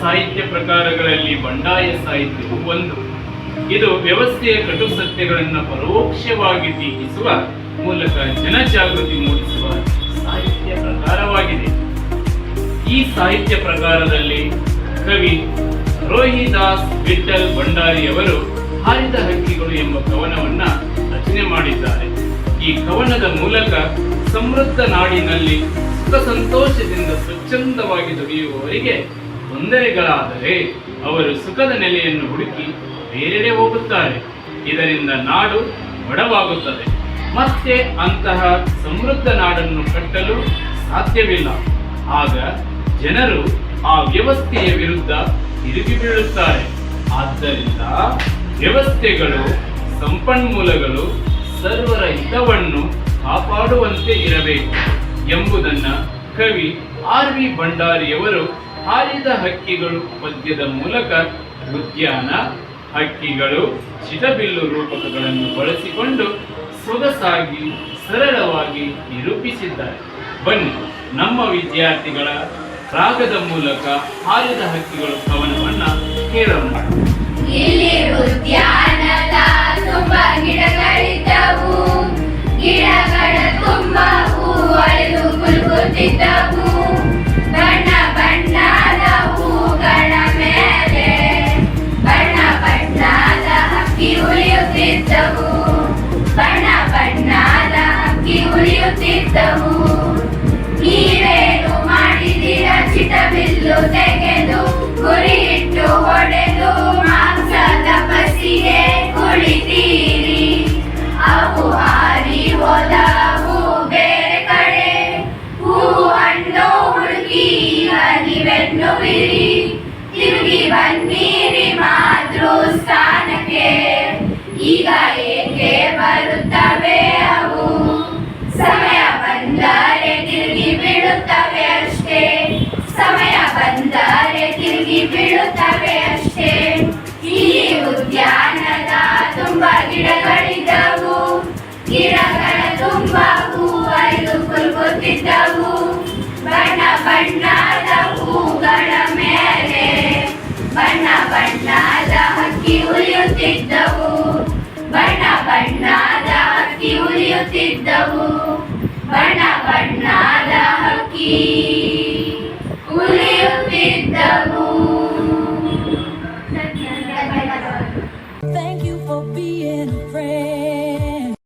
ಪ್ರಕಾರಗಳಲ್ಲಿ ಬಂಡಾಯ ಸಾಹಿತ್ಯವು ಒಂದು. ಇದು ವ್ಯವಸ್ಥೆಯ ಕಟು ಸತ್ಯಗಳನ್ನು ಪರೋಕ್ಷವಾಗಿ ಟೀಕಿಸುವ ಮೂಲಕ ಜನಜಾಗೃತಿ ಮೂಡಿಸುವ ಸಾಹಿತ್ಯ ಪ್ರಕಾರವಾಗಿದೆ. ಈ ಸಾಹಿತ್ಯ ಪ್ರಕಾರದಲ್ಲಿ ಕವಿ ರೋಹಿದಾಸ್ ವಿಠಲ್ ಭಂಡಾರಿಯವರು ಹಾರಿದ ಹಕ್ಕಿಗಳು ಎಂಬ ಕವನವನ್ನ ರಚನೆ ಮಾಡಿದ್ದಾರೆ. ಈ ಕವನದ ಮೂಲಕ ಸಮೃದ್ಧ ನಾಡಿನಲ್ಲಿ ಸುಖ ಸಂತೋಷದಿಂದ ಸ್ವಚ್ಛಂದವಾಗಿ ದುಡಿಯುವವರಿಗೆ ತೊಂದರೆಗಳಾದರೆ ಅವರು ಸುಖದ ನೆಲೆಯನ್ನು ಹುಡುಕಿ ಬೇರೆಡೆ ಹೋಗುತ್ತಾರೆ. ಇದರಿಂದ ನಾಡು ಬಡವಾಗುತ್ತದೆ ಮತ್ತೆ ಅಂತಹ ಸಮೃದ್ಧ ನಾಡನ್ನು ಕಟ್ಟಲು ಸಾಧ್ಯವಿಲ್ಲ. ಆಗ ಜನರು ಆ ವ್ಯವಸ್ಥೆಯ ವಿರುದ್ಧ ತಿರುಗಿ ಬೀಳುತ್ತಾರೆ. ಆದ್ದರಿಂದ ವ್ಯವಸ್ಥೆಗಳು, ಸಂಪನ್ಮೂಲಗಳು ಸರ್ವರ ಹಿತವನ್ನು ಕಾಪಾಡುವಂತೆ ಇರಬೇಕು ಎಂಬುದನ್ನು ಕವಿ ಆರ್ ವಿ ಭಂಡಾರಿಯವರು ಹಾರಿದ ಹಕ್ಕಿಗಳು ಪದ್ಯದ ಮೂಲಕ ಉದ್ಯಾನ, ಹಕ್ಕಿಗಳು ಚಿಟಬಿಲ್ಲು ರೂಪಕಗಳನ್ನು ಬಳಸಿಕೊಂಡು ಸೊಗಸಾಗಿ, ಸರಳವಾಗಿ ನಿರೂಪಿಸಿದ್ದಾರೆ. ಬನ್ನಿ, ನಮ್ಮ ವಿದ್ಯಾರ್ಥಿಗಳ ರಾಗದ ಮೂಲಕ ಹಾರಿದ ಹಕ್ಕಿಗಳು ಕವನವನ್ನು ಕೇಳೋಣ. ಉಳಿಯುತ್ತಿದ್ದವು ನೀವೇನು ಮಾಡಿದಿರ ಚಿಟಬಿಲ್ಲು ತೆಗೆದು ಗುರಿ ಇಟ್ಟು ಹೊಡೆದು, ಮಾಂಸದ ಪಸಿಗೆ ಕುಳಿತೀರಿ. ಅವು ಹಾರಿ ಹೋದವು ಬೇರೆ ಕಡೆ. ಹೂ ಹಣ್ಣು ಹುಡುಕಿ ನೀವೆನ್ನುವಿರಿ ತಿರುಗಿ ಬನ್ನಿರಿ ಮಾತೃ ಸ್ಥಾನಕ್ಕೆ. ಈಗ ಏಕೆ ಬರುತ್ತವೆ ಅವು? ಸಮಯ ಬೀಳುತ್ತವೆ ಅಷ್ಟೇ. ಸಮಯ ಬಂದರೆ ತಿರುಗಿ ಬೀಳುತ್ತವೆ ಅಷ್ಟೇ. ಈ ಉದ್ಯಾನದ ತುಂಬಾ ಗಿಡಗಳಿದ್ದವು. ಗಿಡಗಳ ತುಂಬ ಹೂವೈದು ಕುಲ್ಕುತ್ತಿದ್ದವು ಬಣ್ಣ ಬಣ್ಣದ ಹೂಗಳ ಮೇಲೆ ಬಣ್ಣ ಬಣ್ಣದ ಹಕ್ಕಿ ಉಳಿಯುತ್ತಿದ್ದವು ಬಣ್ಣ ಬಣ್ಣದ ಹಕ್ಕಿ ಉಳಿಯುತ್ತಿದ್ದವು ಬಣ್ಣ ಬಣ್ಣದ